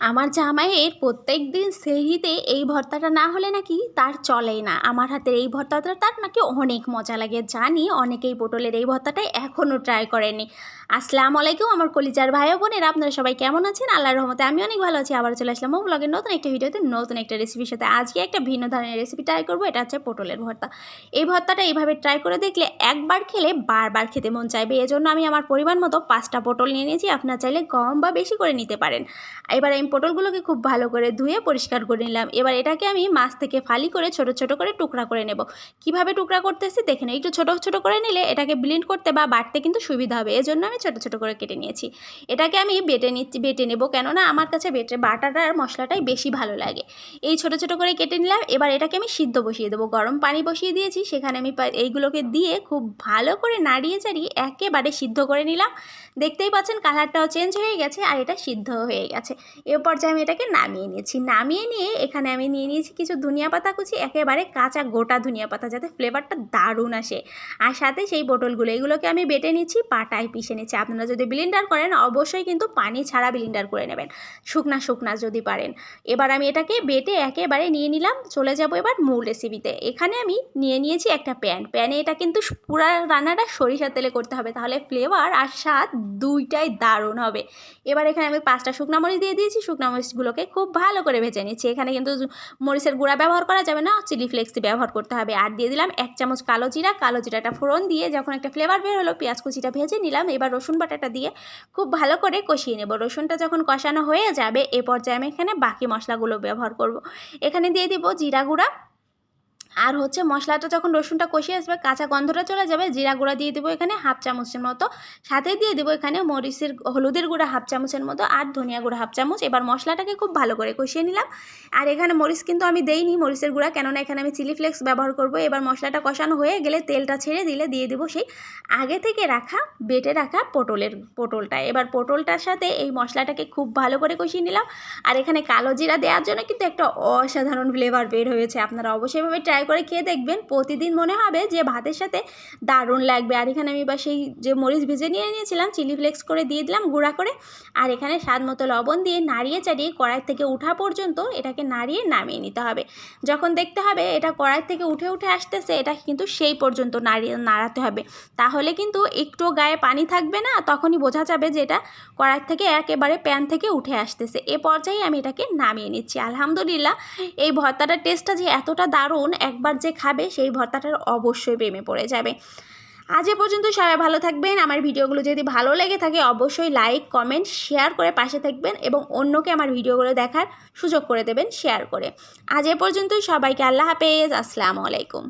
আমার জামাইয়ের প্রত্যেক দিন সেহরিতে এই ভর্তাটা না হলে নাকি তার চলেই না। আমার হাতের এই ভর্তাটা তার নাকি অনেক মজা লাগে। জানি অনেকেই পটলের এই ভর্তাটাই এখনও ট্রাই করেনি। আসসালামু আলাইকুম আমার কলিজার ভাই বোনেরা, আপনারা সবাই কেমন আছেন? আল্লাহর রহমতে আমি অনেক ভালো আছি আবার চলে আসলাম ব্লগের নতুন একটা ভিডিওতে, নতুন একটা রেসিপির সাথে। আজকে একটা ভিন্ন ধরনের রেসিপি ট্রাই করব, এটা হচ্ছে পটলের ভর্তা। এই ভর্তাটা এইভাবে ট্রাই করে দেখলে একবার খেলে বারবার খেতে মন চাইবে। এজন্য আমি আমার পরিমাণ মতো পাঁচটা পটল নিয়ে নিয়েছি, আপনার চাইলে কম বা বেশি করে নিতে পারেন। এবার আমি পটলগুলোকে খুব ভালো করে ধুয়ে পরিষ্কার করে নিলাম। এবার এটাকে আমি মাছ থেকে ফালি করে ছোট ছোট করে টুকরা করে নেব। কীভাবে টুকরা করতেছি? দেখে নিন একটু ছোট ছোট করে নিলে এটাকে ব্লেন্ড করতে বা বাটতে কিন্তু সুবিধা হবে। এজন্য আমি ছোট ছোট করে কেটে নিয়েছি। এটাকে আমি বেটে নিচ্ছি, বেটে নেব। কেননা আমার কাছে বেটে বাটাটার মশলাটাই বেশি ভালো লাগে। এই ছোট ছোট করে কেটে নিলাম। এবার এটাকে আমি সিদ্ধ বসিয়ে দেবো। গরম পানি বসিয়ে দিয়েছি। সেখানে আমি এইগুলোকে দিয়ে খুব ভালো করে নাড়িয়ে, চাড়িয়ে একেবারে সিদ্ধ করে নিলাম। দেখতেই পাচ্ছেন, কালারটাও চেঞ্জ হয়ে গেছে আর এটা সিদ্ধ হয়ে গেছে। এ পর্যায়ে আমি এটাকে নামিয়ে নিয়েছি। নামিয়ে নিয়ে এখানে আমি নিয়ে নিয়েছি কিছু ধনিয়া পাতা কুচি, একেবারে কাঁচা গোটা ধনিয়া পাতা যাতে ফ্লেভারটা দারুণ আসে। আর সাথে সেই বোটলগুলো এগুলোকে আমি বেটে নিচ্ছি, পাটায় পিষে নিচ্ছি। আপনারা যদি ব্লিন্ডার করেন, অবশ্যই কিন্তু পানি ছাড়া ব্লিন্ডার করে নেবেন। শুকনা শুকনা যদি পারেন। এবার আমি এটাকে বেটে একেবারে নিয়ে নিলাম। চলে যাব এবার মূল রেসিপিতে এখানে আমি নিয়ে নিয়েছি একটা প্যান প্যানে এটা কিন্তু পুরা রান্নাটা সরিষার তেলে করতে হবে, তাহলে ফ্লেভার আর স্বাদ দুইটাই দারুণ হবে। এবার এখানে আমি পাঁচটা শুকনা মরিচ দিয়ে দিয়েছি। শুকনা মরিচগুলোকে খুব ভালো করে ভেজে নিচ্ছি। এখানে কিন্তু মরিচের গুঁড়া ব্যবহার করা যাবে না, চিলি ফ্লেক্সি ব্যবহার করতে হবে। আর দিয়ে দিলাম এক চামচ কালো জিরা, কালো জিরাটা ফোড়ন দিয়ে যখন একটা ফ্লেভার বের হলো, পেঁয়াজ কুচিটা ভেজে নিলাম। এবার রসুন বাটাটা দিয়ে খুব ভালো করে কষিয়ে নেব। রসুনটা যখন কষানো হয়ে যাবে, এ পর্যায়ে আমি এখানে বাকি মশলাগুলো ব্যবহার করব। এখানে দিয়ে দিব জিরা গুঁড়া আর হচ্ছে মশলাটা যখন রসুনটা কষিয়ে আসবে, কাঁচা গন্ধটা চলে যাবে, জিরা গুঁড়া দিয়ে দেবো এখানে হাফ চামচের মতো। সাথে দিয়ে দেবো এখানে মরিচের, হলুদের গুঁড়া হাফ চামচের মতো আর ধনিয়া গুঁড়া হাফ চামচ। এবার মশলাটাকে খুব ভালো করে কষিয়ে নিলাম। আর এখানে মরিচ কিন্তু আমি দেইনি মরিচের গুঁড়া, কেননা এখানে আমি চিলি ফ্লেক্স ব্যবহার করব। এবার মশলাটা কষানো হয়ে গেলে তেলটা ছেড়ে দিলে দিয়ে দেবো সেই আগে থেকে রাখা, বেটে রাখা পটলের পটলটা। এবার পটলটার সাথে এই মশলাটাকে খুব ভালো করে কষিয়ে নিলাম। আর এখানে কালো জিরা দেওয়ার জন্য কিন্তু একটা অসাধারণ ফ্লেভার বের হয়েছে। আপনারা অবশ্যই ভাবে ট্রাই করে খেয়ে দেখবেন। প্রতিদিন মনে হবে যে ভাতের সাথে দারুণ লাগবে। আর এখানে আমি বা সেই যে মরিচ ভেজে নিয়ে নিয়েছিলাম, চিলি ফ্লেক্স করে দিয়ে দিলাম গুঁড়া করে। আর এখানে স্বাদ মতো লবণ দিয়ে নাড়িয়ে চাড়িয়ে কড়াই থেকে উঠা পর্যন্ত এটাকে নাড়িয়ে নামিয়ে নিতে হবে। যখন দেখতে হবে এটা কড়াই থেকে উঠে উঠে আসতেছে, এটা কিন্তু সেই পর্যন্ত নাড়িয়ে, নাড়াতে হবে। তাহলে কিন্তু একটু গায়ে পানি থাকবে না, তখনই বোঝা যাবে যে এটা কড়াই থেকে একেবারে প্যান থেকে উঠে আসতেছে। এ পর্যায়ে আমি এটাকে নামিয়ে নিচ্ছি। আলহামদুলিল্লাহ, এই ভর্তাটার টেস্টটা যে এতটা দারুণ একবার যে খাবে সেই ভর্তাটার অবশ্যই প্রেমে পড়ে যাবে। আজ এ পর্যন্ত সবাই ভালো থাকবেন। আমার ভিডিওগুলো যদি ভালো লেগে থাকে অবশ্যই লাইক, কমেন্ট, শেয়ার করে পাশে থাকবেন এবং অন্যকে আমার ভিডিওগুলো দেখার সুযোগ করে দেবেন শেয়ার করে। আজ এ পর্যন্তই সবাইকে আল্লাহ হাফেজ। আসসালামু আলাইকুম।